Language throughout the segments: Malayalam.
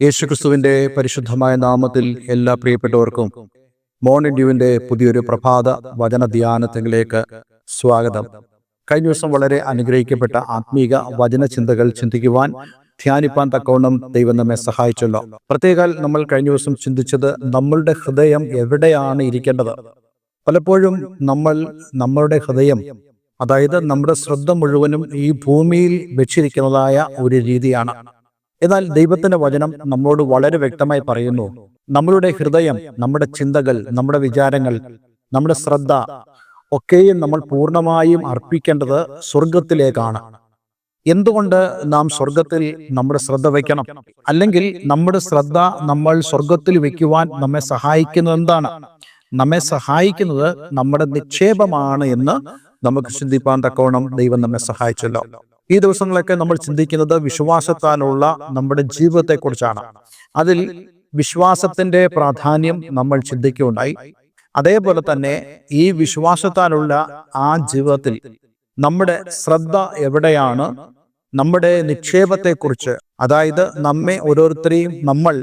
യേശുക്രിസ്തുവിന്റെ പരിശുദ്ധമായ നാമത്തിൽ എല്ലാ പ്രിയപ്പെട്ടവർക്കും മോർണിംഗ് ഡ്യൂവിന്റെ പുതിയൊരു പ്രഭാത വചന ധ്യാനത്തിലേക്ക് സ്വാഗതം. കഴിഞ്ഞ ദിവസം വളരെ അനുഗ്രഹിക്കപ്പെട്ട ആത്മീക വചന ചിന്തകൾ ചിന്തിക്കുവാൻ ധ്യാനിപ്പാൻ തക്കവണ്ണം ദൈവം നമ്മെ സഹായിച്ചല്ലോ. പ്രത്യേകാൽ നമ്മൾ കഴിഞ്ഞ ദിവസം ചിന്തിച്ചത് നമ്മളുടെ ഹൃദയം എവിടെയാണ് ഇരിക്കേണ്ടത്? പലപ്പോഴും നമ്മൾ നമ്മളുടെ ഹൃദയം അതായത് നമ്മുടെ ശ്രദ്ധ മുഴുവനും ഈ ഭൂമിയിൽ വെച്ചിരിക്കുന്നതായ ഒരു രീതിയാണ്. എന്നാൽ ദൈവത്തിന്റെ വചനം നമ്മോട് വളരെ വ്യക്തമായി പറയുന്നു. നമ്മളുടെ ഹൃദയം നമ്മുടെ ചിന്തകൾ നമ്മുടെ വിചാരങ്ങൾ നമ്മുടെ ശ്രദ്ധ ഒക്കെയും നമ്മൾ പൂർണമായും അർപ്പിക്കേണ്ടത് സ്വർഗത്തിലേക്കാണ് എന്തുകൊണ്ട് നാം സ്വർഗത്തിൽ നമ്മുടെ ശ്രദ്ധ വയ്ക്കണം? അല്ലെങ്കിൽ നമ്മുടെ ശ്രദ്ധ നമ്മൾ സ്വർഗത്തിൽ വയ്ക്കുവാൻ നമ്മെ സഹായിക്കുന്നത് എന്താണ്? നമ്മെ സഹായിക്കുന്നത് നമ്മുടെ നിക്ഷേപമാണ് എന്ന് നമുക്ക് ചിന്തിപ്പാൻ തക്കോണം ദൈവം നമ്മെ സഹായിച്ചല്ലോ. ഈ ദിവസങ്ങളൊക്കെ നമ്മൾ ചിന്തിക്കുന്നത് വിശ്വാസത്താലുള്ള നമ്മുടെ ജീവിതത്തെക്കുറിച്ചാണ്. അതിൽ വിശ്വാസത്തിന്റെ പ്രാധാന്യം നമ്മൾ ചിന്തിക്കുകയുണ്ടായി. അതേപോലെ തന്നെ ഈ വിശ്വാസത്താലുള്ള ആ ജീവിതത്തിൽ നമ്മുടെ ശ്രദ്ധ എവിടെയാണ്? നമ്മുടെ നിക്ഷേപത്തെക്കുറിച്ച് അതായത് നമ്മെ ഓരോരുത്തരെയും നമ്മൾ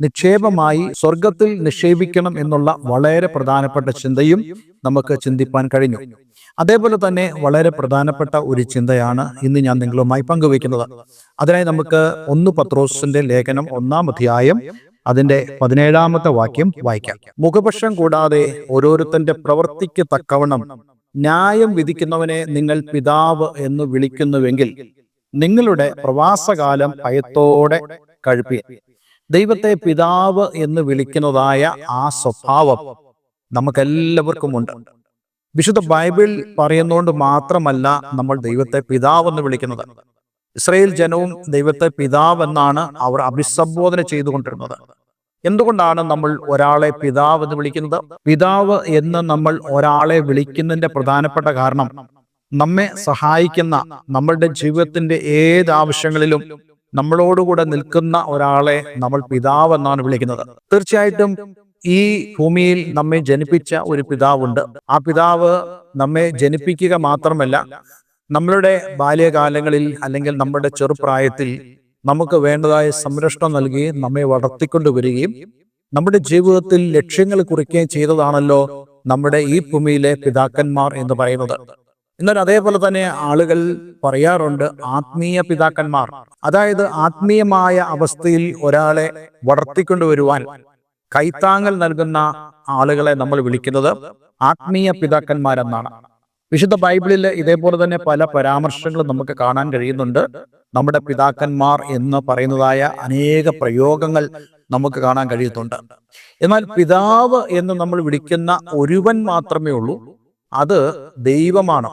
നിക്ഷേപമായി സ്വർഗത്തിൽ നിക്ഷേപിക്കണം എന്നുള്ള വളരെ പ്രധാനപ്പെട്ട ചിന്തയും നമുക്ക് ചിന്തിപ്പാൻ കഴിഞ്ഞു. അതേപോലെ തന്നെ വളരെ പ്രധാനപ്പെട്ട ഒരു ചിന്തയാണ് ഇന്ന് ഞാൻ നിങ്ങളുമായി പങ്കുവയ്ക്കുന്നത്. അതിനായി നമുക്ക് ഒന്ന് പത്രോസിന്റെ ലേഖനം ഒന്നാം അധ്യായം അതിന്റെ പതിനേഴാമത്തെ വാക്യം വായിക്കാം. മുഖപക്ഷം കൂടാതെ ഓരോരുത്തന്റെ പ്രവൃത്തിക്ക് തക്കവണ്ണം ന്യായം വിധിക്കുന്നവനെ നിങ്ങൾ പിതാവ് എന്ന് വിളിക്കുന്നുവെങ്കിൽ നിങ്ങളുടെ പ്രവാസകാലം ഭയത്തോടെ കഴിപ്പി ദൈവത്തെ പിതാവ് എന്ന് വിളിക്കുന്നതായ ആ സ്വഭാവം നമുക്കെല്ലാവർക്കും ഉണ്ട്. വിശുദ്ധ ബൈബിൾ പറയുന്നതുകൊണ്ട് മാത്രമല്ല നമ്മൾ ദൈവത്തെ പിതാവെന്ന് വിളിക്കുന്നത്. ഇസ്രയേൽ ജനവും ദൈവത്തെ പിതാവ് എന്നാണ് അവർ അഭിസംബോധന ചെയ്തുകൊണ്ടിരുന്നത്. എന്തുകൊണ്ടാണ് നമ്മൾ ഒരാളെ പിതാവ് എന്ന് വിളിക്കുന്നത്? പിതാവ് എന്ന് നമ്മൾ ഒരാളെ വിളിക്കുന്നതിന്റെ പ്രധാനപ്പെട്ട കാരണം നമ്മെ സഹായിക്കുന്ന നമ്മളുടെ ജീവിതത്തിന്റെ ഏത് ആവശ്യങ്ങളിലും നമ്മളോടുകൂടെ നിൽക്കുന്ന ഒരാളെ നമ്മൾ പിതാവ് എന്നാണ് വിളിക്കുന്നത്. തീർച്ചയായിട്ടും ഈ ഭൂമിയിൽ നമ്മെ ജനിപ്പിച്ച ഒരു പിതാവുണ്ട്. ആ പിതാവ് നമ്മെ ജനിപ്പിക്കുക മാത്രമല്ല നമ്മളുടെ ബാല്യകാലങ്ങളിൽ അല്ലെങ്കിൽ നമ്മുടെ ചെറുപ്രായത്തിൽ നമുക്ക് വേണ്ടതായ സംരക്ഷണം നൽകുകയും നമ്മെ വളർത്തിക്കൊണ്ടുവരികയും നമ്മുടെ ജീവിതത്തിൽ ലക്ഷ്യങ്ങൾ കുറിക്കുകയും ചെയ്തതാണല്ലോ നമ്മുടെ ഈ ഭൂമിയിലെ പിതാക്കന്മാർ എന്ന് പറയുന്നത്. എന്നാൽ അതേപോലെ തന്നെ ആളുകൾ പറയാറുണ്ട് ആത്മീയ പിതാക്കന്മാർ. അതായത് ആത്മീയമായ അവസ്ഥയിൽ ഒരാളെ വളർത്തിക്കൊണ്ടുവരുവാൻ കൈത്താങ്ങൽ നൽകുന്ന ആളുകളെ നമ്മൾ വിളിക്കുന്നത് ആത്മീയ പിതാക്കന്മാരെന്നാണ്. വിശുദ്ധ ബൈബിളിൽ ഇതേപോലെ തന്നെ പല പരാമർശങ്ങളും നമുക്ക് കാണാൻ കഴിയുന്നുണ്ട്. നമ്മുടെ പിതാക്കന്മാർ എന്ന് പറയുന്നതായ അനേക പ്രയോഗങ്ങൾ നമുക്ക് കാണാൻ കഴിയുന്നുണ്ട്. എന്നാൽ പിതാവ് എന്ന് നമ്മൾ വിളിക്കുന്ന ഒരുവൻ മാത്രമേ ഉള്ളൂ. അത് ദൈവമാണ്.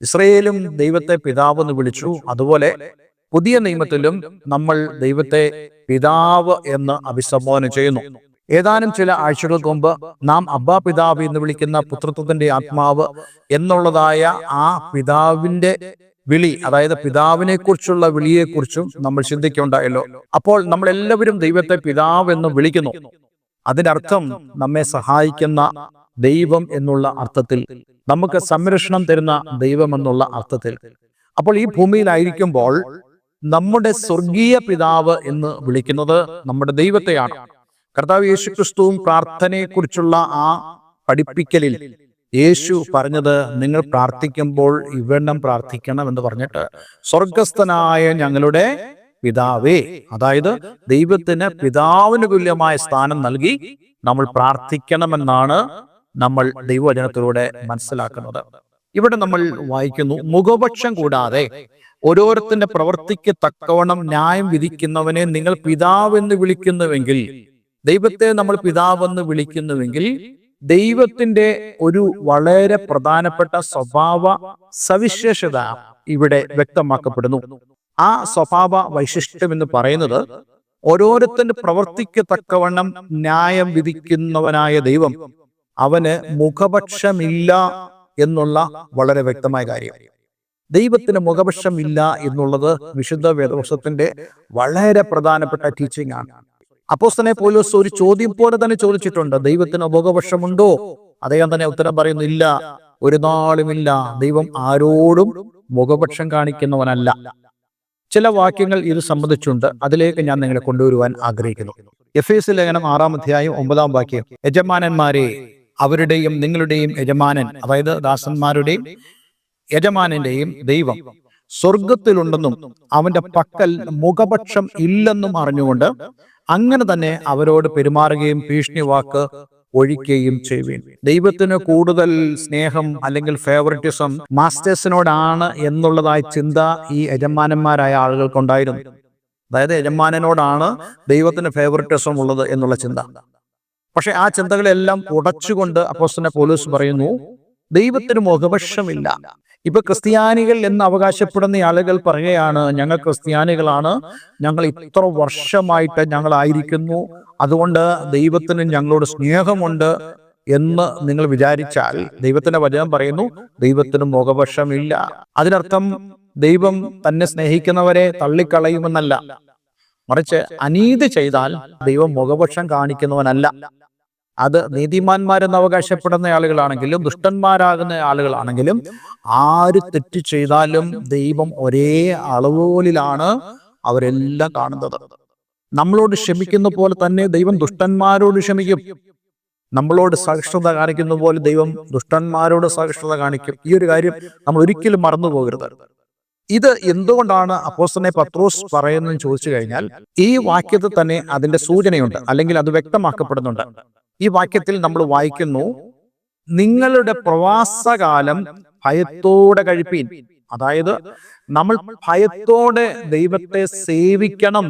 ഇസ്രയേലും ദൈവത്തെ പിതാവ് എന്ന് വിളിച്ചു. അതുപോലെ പുതിയ നിയമത്തിലും നമ്മൾ ദൈവത്തെ പിതാവ് എന്ന് അഭിസംബോധന ചെയ്യുന്നു. ഏതാനും ചില ആഴ്ചകൾക്ക് മുമ്പ് നാം അബ്ബാ പിതാവ് എന്ന് വിളിക്കുന്ന പുത്രത്വത്തിന്റെ ആത്മാവ് എന്നുള്ളതായ ആ പിതാവിന്റെ വിളി അതായത് പിതാവിനെ കുറിച്ചുള്ള വിളിയെക്കുറിച്ചും നമ്മൾ ചിന്തിക്കുണ്ടായല്ലോ അപ്പോൾ നമ്മൾ എല്ലാവരും ദൈവത്തെ പിതാവ് എന്ന് വിളിക്കുന്നു. അതിന്റെ അർത്ഥം നമ്മെ സഹായിക്കുന്ന ദൈവം എന്നുള്ള അർത്ഥത്തിൽ നമുക്ക് സംരക്ഷണം തരുന്ന ദൈവം എന്നുള്ള അർത്ഥത്തിൽ. അപ്പോൾ ഈ ഭൂമിയിലായിരിക്കുമ്പോൾ നമ്മുടെ സ്വർഗീയ പിതാവ് എന്ന് വിളിക്കുന്നത് നമ്മുടെ ദൈവത്തെയാണ്. കർത്താവ് യേശു ക്രിസ്തുവും പ്രാർത്ഥനയെക്കുറിച്ചുള്ള ആ പഠിപ്പിക്കലിൽ യേശു പറഞ്ഞത് നിങ്ങൾ പ്രാർത്ഥിക്കുമ്പോൾ ഇവണ്ണം പ്രാർത്ഥിക്കണം എന്ന് പറഞ്ഞിട്ട് സ്വർഗസ്ഥനായ ഞങ്ങളുടെ പിതാവേ അതായത് ദൈവത്തിന് പിതാവിന് തുല്യമായ സ്ഥാനം നൽകി നമ്മൾ പ്രാർത്ഥിക്കണമെന്നാണ് നമ്മൾ ദൈവവചനത്തിലൂടെ മനസ്സിലാക്കുന്നത്. ഇവിടെ നമ്മൾ വായിക്കുന്നു മുഖപക്ഷം കൂടാതെ ഓരോരുത്തന്റെ പ്രവർത്തിക്ക് തക്കവണ്ണം ന്യായം വിധിക്കുന്നവനെ നിങ്ങൾ പിതാവെന്ന് വിളിക്കുന്നുവെങ്കിൽ ദൈവത്തെ നമ്മൾ പിതാവെന്ന് വിളിക്കുന്നുവെങ്കിൽ ദൈവത്തിന്റെ ഒരു വളരെ പ്രധാനപ്പെട്ട സ്വഭാവ സവിശേഷത ഇവിടെ വ്യക്തമാക്കപ്പെടുന്നു. ആ സ്വഭാവ വൈശിഷ്ട്യം എന്ന് പറയുന്നത് ഓരോരുത്തന്റെ പ്രവർത്തിക്ക് തക്കവണ്ണം ന്യായം വിധിക്കുന്നവനായ ദൈവം അവന് മുഖപക്ഷമില്ല എന്നുള്ള വളരെ വ്യക്തമായ കാര്യം. ദൈവത്തിന് മുഖപക്ഷമില്ല എന്നുള്ളത് വിശുദ്ധ വേദവശത്തിന്റെ വളരെ പ്രധാനപ്പെട്ട ടീച്ചിങ് ആണ്. അപ്പോസ്തനെ പോലീസ് ഒരു ചോദ്യം പോലെ തന്നെ ചോദിച്ചിട്ടുണ്ട്. ദൈവത്തിന് മുഖപക്ഷമുണ്ടോ അദ്ദേഹം തന്നെ ഉത്തരം പറയുന്നു ഇല്ല. ഒരു നാളുമില്ല ദൈവം ആരോടും മുഖപക്ഷം കാണിക്കുന്നവനല്ല. ചില വാക്യങ്ങൾ ഇത് സംബന്ധിച്ചുണ്ട്. അതിലേക്ക് ഞാൻ നിങ്ങളെ കൊണ്ടുവരുവാൻ ആഗ്രഹിക്കുന്നു. എഫ് എസ് ലേഖനം ആറാം അധ്യായം ഒമ്പതാം വാക്യം. യജമാനന്മാരെ അവരുടെയും നിങ്ങളുടെയും യജമാനൻ അതായത് ദാസന്മാരുടെയും യജമാനന്റെയും ദൈവം സ്വർഗത്തിലുണ്ടെന്നും അവന്റെ പക്കൽ മുഖപക്ഷം ഇല്ലെന്നും അറിഞ്ഞുകൊണ്ട് അങ്ങനെ തന്നെ അവരോട് പെരുമാറുകയും ഭീഷണി വാക്ക് ഒഴിക്കുകയും ചെയ്യുവീൻ. ദൈവത്തിന് കൂടുതൽ സ്നേഹം അല്ലെങ്കിൽ ഫേവറിറ്റിസം മാസ്റ്റേഴ്സിനോടാണ് എന്നുള്ളതായ ചിന്ത ഈ യജമാനന്മാരായ ആളുകൾക്കുണ്ടായിരുന്നു അതായത് യജമാനനോടാണ് ദൈവത്തിന് ഫേവറിറ്റിസം ഉള്ളത് എന്നുള്ള ചിന്ത. പക്ഷെ ആ ചിന്തകളെല്ലാം ഉടച്ചുകൊണ്ട് അപ്പോസ്തലൻ പോലീസ് പറയുന്നു ദൈവത്തിന് മുഖപക്ഷമില്ല ഇപ്പൊ ക്രിസ്ത്യാനികൾ എന്ന് അവകാശപ്പെടുന്ന ആളുകൾ പറയുകയാണ് ഞങ്ങൾ ക്രിസ്ത്യാനികളാണ്. ഞങ്ങൾ ഇത്ര വർഷമായിട്ട് ഞങ്ങളായിരിക്കുന്നു. അതുകൊണ്ട് ദൈവത്തിന് ഞങ്ങളോട് സ്നേഹമുണ്ട് എന്ന് നിങ്ങൾ വിചാരിച്ചാൽ ദൈവത്തിന്റെ വചനം പറയുന്നു ദൈവത്തിന് മുഖപക്ഷമില്ല. അതിനർത്ഥം ദൈവം തന്നെ സ്നേഹിക്കുന്നവരെ തള്ളിക്കളയുമെന്നല്ല. മറിച്ച് അനീതി ചെയ്താൽ ദൈവം മുഖപക്ഷം കാണിക്കുന്നവനല്ല. അത് നീതിമാന്മാരെന്ന് അവകാശപ്പെടുന്ന ആളുകളാണെങ്കിലും ദുഷ്ടന്മാരാകുന്ന ആളുകളാണെങ്കിലും ആര് തെറ്റ് ചെയ്താലും ദൈവം ഒരേ അളവുകളിലാണ് അവരെല്ലാം കാണുന്നത്. നമ്മളോട് ക്ഷമിക്കുന്ന പോലെ തന്നെ ദൈവം ദുഷ്ടന്മാരോട് ക്ഷമിക്കും. നമ്മളോട് സഹിഷ്ണുത കാണിക്കുന്ന പോലെ ദൈവം ദുഷ്ടന്മാരോട് സഹിഷ്ണുത കാണിക്കും. ഈ ഒരു കാര്യം നമ്മൾ ഒരിക്കലും മറന്നു പോകരുത്. ഇത് എന്തുകൊണ്ടാണ് അപ്പോസ്തനെ പത്രോസ് പറയുന്നതെന്ന് ചോദിച്ചു കഴിഞ്ഞാൽ ഈ വാക്യത്തിൽ തന്നെ അതിന്റെ സൂചനയുണ്ട് അല്ലെങ്കിൽ അത് വ്യക്തമാക്കപ്പെടുന്നുണ്ട്. ഈ വാക്യത്തിൽ നമ്മൾ വായിക്കുന്നു നിങ്ങളുടെ പ്രവാസകാലം ഭയത്തോടെ കഴിപ്പീൻ. അതായത് നമ്മൾ ഭയത്തോടെ ദൈവത്തെ സേവിക്കണം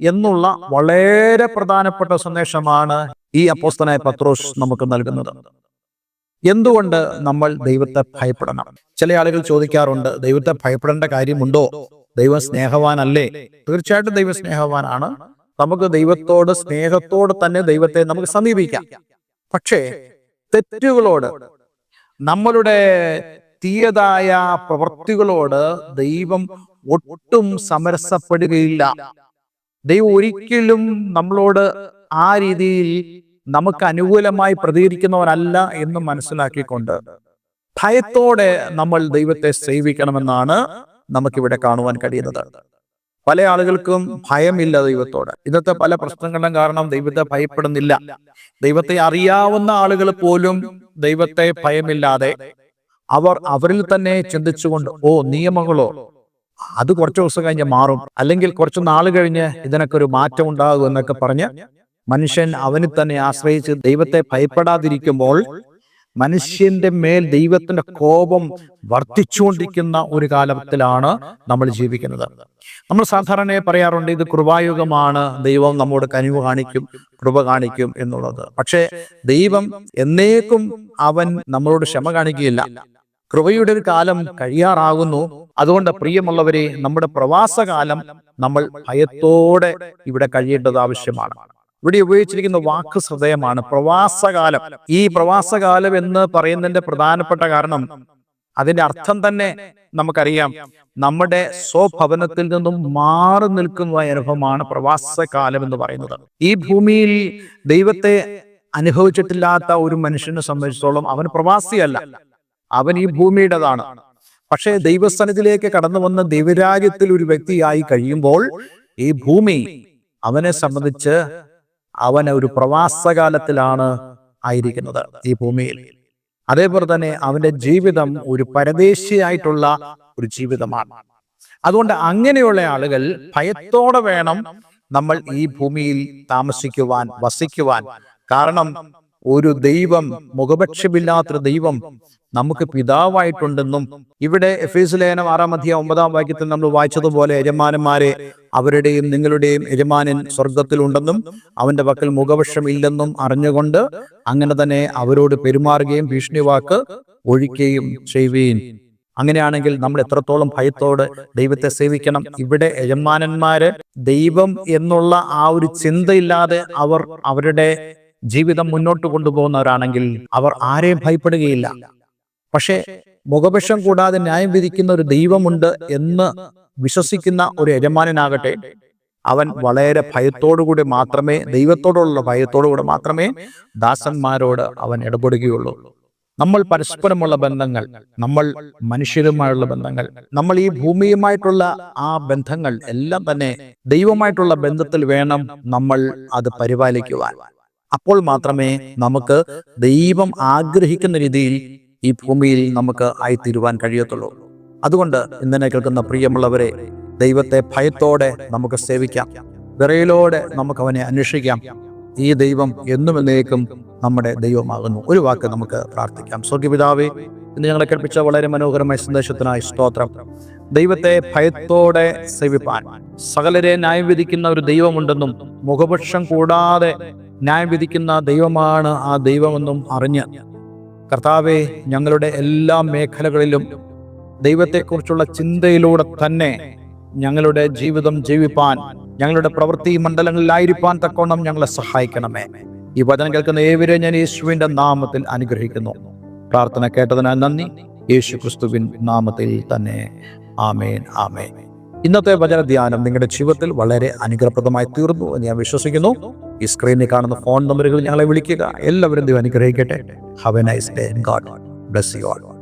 എന്നുള്ള വളരെ പ്രധാനപ്പെട്ട സന്ദേശമാണ് ഈ അപ്പോസ്തനായ പത്രോസ് നമുക്ക് നൽകുന്നത്. എന്തുകൊണ്ട് നമ്മൾ ദൈവത്തെ ഭയപ്പെടണം? ചില ആളുകൾ ചോദിക്കാറുണ്ട് ദൈവത്തെ ഭയപ്പെടേണ്ട കാര്യമുണ്ടോ? ദൈവം സ്നേഹവാനല്ലേ? തീർച്ചയായിട്ടും ദൈവ സ്നേഹവാനാണ്. നമുക്ക് ദൈവത്തോട് സ്നേഹത്തോട് തന്നെ ദൈവത്തെ നമുക്ക് സമീപിക്കാം. പക്ഷേ തെറ്റുകളോട് നമ്മളുടെ തീയതായ പ്രവൃത്തികളോട് ദൈവം ഒട്ടും സമരസപ്പെടുകയില്ല. ദൈവം ഒരിക്കലും നമ്മളോട് ആ രീതിയിൽ നമുക്ക് അനുകൂലമായി പ്രതികരിക്കുന്നവനല്ല എന്ന് മനസ്സിലാക്കിക്കൊണ്ട് ഭയത്തോടെ നമ്മൾ ദൈവത്തെ സേവിക്കണമെന്നാണ് നമുക്കിവിടെ കാണുവാൻ കഴിയുന്നത്. പല ആളുകൾക്കും ഭയമില്ല ദൈവത്തോട്. ഇന്നത്തെ പല പ്രശ്നങ്ങളും കാരണം ദൈവത്തെ ഭയപ്പെടുന്നില്ല. ദൈവത്തെ അറിയാവുന്ന ആളുകൾ പോലും ദൈവത്തെ ഭയമില്ലാതെ അവർ അവരിൽ തന്നെ ചിന്തിച്ചുകൊണ്ട് ഓ നിയമങ്ങളോ? അത് കുറച്ച് ദിവസം കഴിഞ്ഞ് മാറും. അല്ലെങ്കിൽ കുറച്ച് നാൾ കഴിഞ്ഞ് ഇതിനൊക്കെ ഒരു മാറ്റം ഉണ്ടാകും എന്നൊക്കെ പറഞ്ഞ് മനുഷ്യൻ അവന് തന്നെ ആശ്രയിച്ച് ദൈവത്തെ ഭയപ്പെടാതിരിക്കുമ്പോൾ മനുഷ്യന്റെ മേൽ ദൈവത്തിന്റെ കോപം വർദ്ധിച്ചുകൊണ്ടിരിക്കുന്ന ഒരു കാലത്തിലാണ് നമ്മൾ ജീവിക്കുന്നത്. നമ്മൾ സാധാരണ പറയാറുണ്ട് ഇത് കൃപായുഗമാണ് ദൈവം നമ്മോട് കനിവ് കാണിക്കും കൃപ കാണിക്കും എന്നുള്ളത്. പക്ഷേ ദൈവം എന്നേക്കും അവൻ നമ്മളോട് ക്ഷമ കാണിക്കുകയില്ല. കൃപയുടെ ഒരു കാലം കഴിയാറാകുന്നു. അതുകൊണ്ട് പ്രിയമുള്ളവരെ നമ്മുടെ പ്രവാസകാലം നമ്മൾ ഭയത്തോടെ ഇവിടെ കഴിയേണ്ടത് ആവശ്യമാണ്. ഇവിടെ ഉപയോഗിച്ചിരിക്കുന്ന വാക്ക് ഹൃദയമാണ് പ്രവാസകാലം. ഈ പ്രവാസകാലം എന്ന് പറയുന്നതിന്റെ പ്രധാനപ്പെട്ട കാരണം അതിന്റെ അർത്ഥം തന്നെ നമുക്കറിയാം. നമ്മുടെ സ്വഭവനത്തിൽ നിന്നും മാറി നിൽക്കുന്ന അനുഭവമാണ് പ്രവാസകാലം എന്ന് പറയുന്നത്. ഈ ഭൂമിയിൽ ദൈവത്തെ അനുഭവിച്ചിട്ടില്ലാത്ത ഒരു മനുഷ്യനെ സംബന്ധിച്ചിടത്തോളം അവൻ പ്രവാസിയല്ല. അവൻ ഈ ഭൂമിയുടേതാണ്. പക്ഷേ ദൈവസ്ഥാനത്തിലേക്ക് കടന്നു വന്ന ദൈവരാജ്യത്തിൽ ഒരു വ്യക്തിയായി കഴിയുമ്പോൾ ഈ ഭൂമി അവനെ സംബന്ധിച്ച് അവൻ ഒരു പ്രവാസകാലത്തിലാണ് ആയിരിക്കുന്നത് ഈ ഭൂമിയിൽ. അതേപോലെ തന്നെ അവന്റെ ജീവിതം ഒരു പരദേശിയായിട്ടുള്ള ഒരു ജീവിതമാണ്. അതുകൊണ്ട് അങ്ങനെയുള്ള ആളുകൾ ഭയത്തോടെ വേണം നമ്മൾ ഈ ഭൂമിയിൽ താമസിക്കുവാൻ വസിക്കുവാൻ. കാരണം ഒരു ദൈവം മുഖപക്ഷമില്ലാത്തൊരു ദൈവം നമുക്ക് പിതാവായിട്ടുണ്ടെന്നും ഇവിടെ എഫ് എസ് ലേനം ആറാം അധ്യായം ഒമ്പതാം വാക്യത്തിൽ നമ്മൾ വായിച്ചതുപോലെ യജമാനന്മാരെ അവരുടെയും നിങ്ങളുടെയും യജമാനൻ സ്വർഗത്തിലുണ്ടെന്നും അവന്റെ പക്കൽ മുഖപക്ഷം ഇല്ലെന്നും അറിഞ്ഞുകൊണ്ട് അങ്ങനെ തന്നെ അവരോട് പെരുമാറുകയും ഭീഷണി വാക്ക് ഒഴിക്കുകയും ചെയ്യുകയും അങ്ങനെയാണെങ്കിൽ നമ്മൾ എത്രത്തോളം ഭയത്തോടെ ദൈവത്തെ സേവിക്കണം? ഇവിടെ യജമാനന്മാര് ദൈവം എന്നുള്ള ആ ഒരു ചിന്തയില്ലാതെ അവർ അവരുടെ ജീവിതം മുന്നോട്ട് കൊണ്ടുപോകുന്നവരാണെങ്കിൽ അവർ ആരെയും ഭയപ്പെടുകയില്ല. പക്ഷേ മുഖപക്ഷം കൂടാതെ ന്യായം വിധിക്കുന്ന ഒരു ദൈവമുണ്ട് എന്ന് വിശ്വസിക്കുന്ന ഒരു യജമാനനാകട്ടെ അവൻ വളരെ ഭയത്തോടുകൂടി മാത്രമേ ദൈവത്തോടുള്ള ഭയത്തോടുകൂടി മാത്രമേ ദാസന്മാരോട് അവൻ ഇടപെടുകയുള്ളൂ. നമ്മൾ പരസ്പരമുള്ള ബന്ധങ്ങൾ നമ്മൾ മനുഷ്യരുമായുള്ള ബന്ധങ്ങൾ നമ്മൾ ഈ ഭൂമിയുമായിട്ടുള്ള ആ ബന്ധങ്ങൾ എല്ലാം തന്നെ ദൈവമായിട്ടുള്ള ബന്ധത്തിൽ വേണം നമ്മൾ അത് പരിപാലിക്കുവാൻ. അപ്പോൾ മാത്രമേ നമുക്ക് ദൈവം ആഗ്രഹിക്കുന്ന രീതിയിൽ ഈ ഭൂമിയിൽ നമുക്ക് ആയിത്തീരുവാൻ കഴിയത്തുള്ളൂ. അതുകൊണ്ട് ഇന്നലെ കേൾക്കുന്ന പ്രിയമുള്ളവരെ ദൈവത്തെ ഭയത്തോടെ നമുക്ക് സേവിക്കാം. വിറയലോടെ നമുക്ക് അവനെ അന്വേഷിക്കാം. ഈ ദൈവം എന്നും എന്നേക്കും നമ്മുടെ ദൈവമാകുന്നു. ഒരു വാക്ക് നമുക്ക് പ്രാർത്ഥിക്കാം. സ്വർഗപിതാവേ ഇന്ന് ഞങ്ങളെ കേൾപ്പിച്ച വളരെ മനോഹരമായ സന്ദേശത്തിനായി സ്തോത്രം. ദൈവത്തെ ഭയത്തോടെ സേവിപ്പാൻ. സകലരെ ന്യായം വിധിക്കുന്ന ഒരു ദൈവമുണ്ടെന്നും മുഖപക്ഷം കൂടാതെ ന്യായം വിധിക്കുന്ന ദൈവമാണ് ആ ദൈവമെന്നും അറിഞ്ഞ് കർത്താവെ ഞങ്ങളുടെ എല്ലാ മേഖലകളിലും ദൈവത്തെക്കുറിച്ചുള്ള ചിന്തയിലൂടെ തന്നെ ഞങ്ങളുടെ ജീവിതം ജീവിപ്പാൻ ഞങ്ങളുടെ പ്രവൃത്തി മണ്ഡലങ്ങളിലായിരിക്കാൻ തക്കോണം ഞങ്ങളെ സഹായിക്കണമേ. ഈ വചനം കേൾക്കുന്ന ഏവരെ ഞാൻ യേശുവിന്റെ നാമത്തിൽ അനുഗ്രഹിക്കുന്നു. പ്രാർത്ഥന കേട്ടതിനാൽ നന്ദി. യേശു ക്രിസ്തുവിൻ നാമത്തിൽ തന്നെ. ആമേൻ ആമേൻ. ഇന്നത്തെ വചന ധ്യാനം നിങ്ങളുടെ ജീവിതത്തിൽ വളരെ അനുഗ്രഹപ്രദമായി തീർന്നു എന്ന് ഞാൻ വിശ്വസിക്കുന്നു. ഈ സ്ക്രീനിൽ കാണുന്ന ഫോൺ നമ്പറുകൾ ഞങ്ങളെ വിളിക്കുക. എല്ലാവരും ദൈവം അനുഗ്രഹിക്കട്ടെ. Have a nice day God bless you all